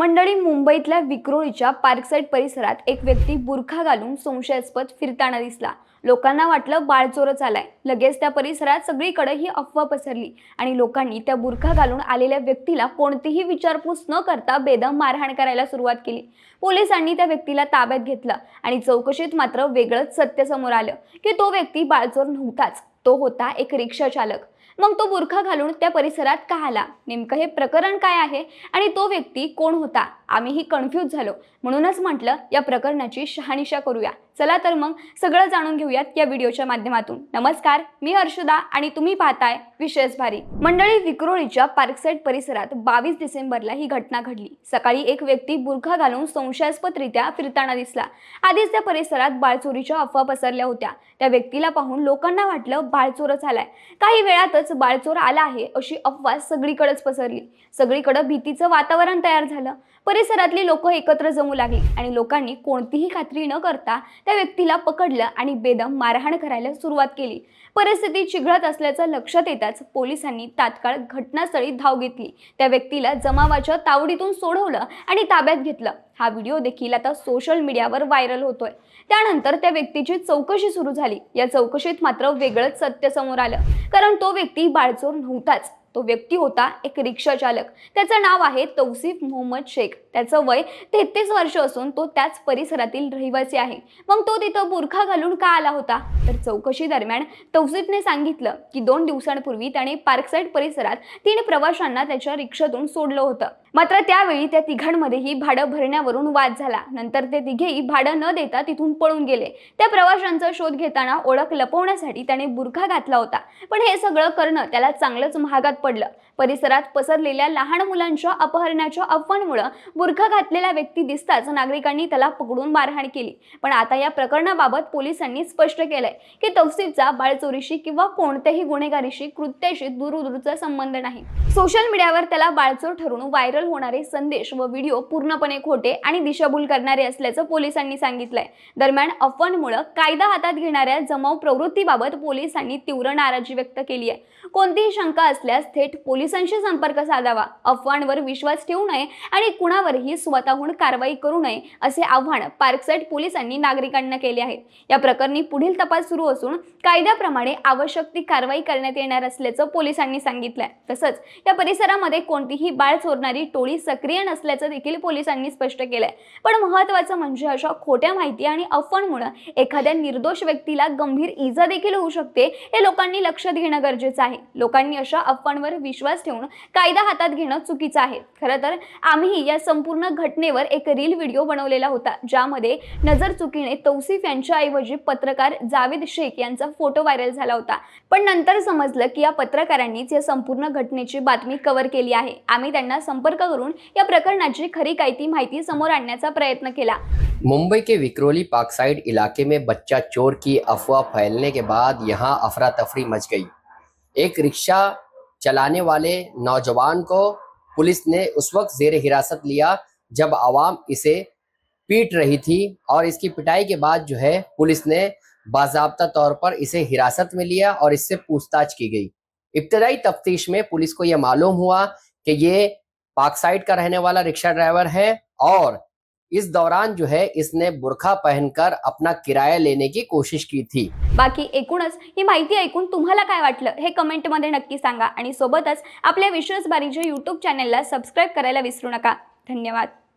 मंडळी मुंबईतल्या विक्रोळीच्या पार्कसाईड परिसरात एक व्यक्ती बुरखा घालून संशयास्पद फिरताना दिसला. लोकांना वाटलं बाळचोरच आलाय लगेच त्या परिसरात सगळीकडे ही अफवा पसरली आणि लोकांनी त्या बुरखा घालून आलेल्या व्यक्तीला कोणतीही विचारपूस न करता बेदम मारहाण करायला सुरुवात केली. पोलिसांनी त्या व्यक्तीला ताब्यात घेतलं आणि चौकशीत मात्र वेगळंच सत्य समोर आलं की तो व्यक्ती बाळचोर नव्हताच. तो होता एक रिक्षा चालक मग तो बुरखा घालून त्या परिसरात का आला नेमकं हे प्रकरण काय आहे आणि तो व्यक्ती कोण होता? आम्हीही कन्फ्यूज झालो. म्हणूनच म्हटलं या प्रकरणाची शहानिशा करूया. चला तर मग सगळं जाणून घेऊयात या व्हिडिओच्या माध्यमातून. नमस्कार मी हर्षदा आणि तुम्ही पाहताय विशेष भारी. मंडळी विक्रोळीच्या पार्कसाईड परिसरात बावीस डिसेंबरला ही घटना घडली. सकाळी एक व्यक्ती बुरखा घालून संशयास्पदरित्या फिरताना दिसला. आधीच त्या परिसरात बाळचोरीच्या अफवा पसरल्या होत्या. त्या व्यक्तीला पाहून लोकांना वाटलं बाळचोरच आलाय काही वेळातच बाळचोर आला आहे अशी अफवा सगळीकडेच पसरली. सगळीकडे भीतीचं वातावरण तयार झालं. परिसरातली लोक एकत्र जमू लागली आणि लोकांनी कोणतीही खात्री न करता त्या व्यक्तीला पकडलं आणि बेदम मारहाण करायला सुरुवात केली. परिस्थिती चिघळत असल्याचं लक्षात येताच पोलिसांनी तात्काळ घटनास्थळी धाव घेतली. त्या व्यक्तीला जमावाच्या तावडीतून सोडवलं आणि ताब्यात घेतलं. हा व्हिडिओ देखील आता सोशल मीडियावर व्हायरल होतोय. त्यानंतर त्या व्यक्तीची चौकशी सुरू झाली. या चौकशीत मात्र वेगळंच सत्य समोर आलं. कारण तो व्यक्ती ती बाळचोर नव्हताच. तो व्यक्ती होता एक रिक्षा चालक. त्याचं नाव आहे तौसिफ मोहम्मद शेख. त्याचं वय तेहतीस वर्ष असून तो त्याच परिसरातील रहिवासी आहे. मग तो तिथं बुरखा घालून का आला होता? तर चौकशी दरम्यान तौसिफने सांगितलं की दोन दिवसांपूर्वी त्याने पार्कसाईड परिसरात तीन प्रवाशांना त्याच्या रिक्षातून सोडलं होतं. मात्र त्यावेळी त्या तिघांमध्येही भाडं भरण्यावरून वाद झाला. नंतर ते तिघेही भाडं न देता तिथून पळून गेले. त्या प्रवाशांचा शोध घेताना ओळख लपवण्यासाठी त्याने बुरखा घातला होता. पण हे सगळं करणं त्याला चांगलंच महागात पडलं. परिसरात पसरलेल्या लहान मुलांच्या अपहरणाच्या अफवांमुळे बुरखा घातलेला व्यक्ती दिसताच नागरिकांनी त्याला पकडून मारहाण केली. पण आता या प्रकरणाबाबत पोलिसांनी स्पष्ट केलंय की तौसिफचा बाळचोरीशी किंवा कोणत्याही गुन्हेगारीशी कृत्याशी दूरदूरचा संबंध नाही. सोशल मीडियावर त्याला बाळचोर ठरून व्हायरल होणारे संदेश व व्हिडिओ पूर्णपणे खोटे आणि दिशाभूल करणारे असल्याचं पोलिसांनी सांगितलंय. दरम्यान अफवांमुळे कायदा हातात घेणाऱ्या जमाव प्रवृत्तीबाबत पोलिसांनी तीव्र नाराजी व्यक्त केली आहे कोणतीही शंका असल्यास थेट पोलिसांशी संपर्क साधावा. अफवांवर विश्वास ठेवू नये आणि कुणावरही स्वतःहून कारवाई करू नये असे आव्हान पार्कसाईड पोलिसांनी नागरिकांना केले आहे. या प्रकरणी पुढील तपास सुरू असून कायद्याप्रमाणे आवश्यक ती कारवाई करण्यात येणार असल्याचं पोलिसांनी सांगितलंय. तसंच या परिसरामध्ये कोणतीही बाळ चोरणारी टोळी सक्रिय नसल्याचं देखील पोलिसांनी स्पष्ट केलंय. पण महत्वाचं म्हणजे अशा खोट्या माहिती आणि अफवांमुळे एखाद्या निर्दोष व्यक्तीला गंभीर इजा देखील होऊ शकते हे लोकांनी लक्षात घेणं गरजेचं आहे. लोकांनी अशा अफवांवर विश्वास ठेवून कायदा हातात घेणं चुकीचं आहे. खरं तर आम्ही या संपूर्ण घटनेवर एक रील व्हिडिओ बनवलेला होता ज्यामध्ये नजर चुकीने तौसिफ यांच्याऐवजी पत्रकार जावेद शेख यांचा फोटो व्हायरल झाला होता. पण नंतर समजलं की या पत्रकारांनीच या संपूर्ण घटनेची बातमी कव्हर केली आहे. आम्ही त्यांना संपर्क करून या प्रकरणाची खरी काय ती माहिती समोर आणण्याचा प्रयत्न केला. मुंबई के विक्रोली पार्क साइड इलाके में बच्चा चोर की अफवाह फैलने के बाद यहां अफरा तफरी मच गई। एक रिक्शा चलाने वाले नौजवान को पुलिस ने उस वक्त जेर हिरासत लिया जब आवाम इसे पीट रही थी और इसकी पिटाई के बाद जो है पुलिस ने बाजाबता तौर पर इसे हिरासत में लिया और इससे पूछताछ की गई। इब्तदाई तफ्तीश में पुलिस को यह मालूम हुआ कि ये पार्कसाइड का रहने वाला रिक्शा ड्राइवर है और इस दौरान जो है इसने बुरखा पहनकर अपना किराया लेने की कोशिश की थी। बाकी एकूणच ही माहिती ऐकून तुम्हाला काय वाटलं हे कमेंटमध्ये नक्की सांगा आणि सोबतच आपल्या विश्वास बारीच्या यूट्यूब चॅनेलला सबस्क्राईब करायला विसरू नका. धन्यवाद.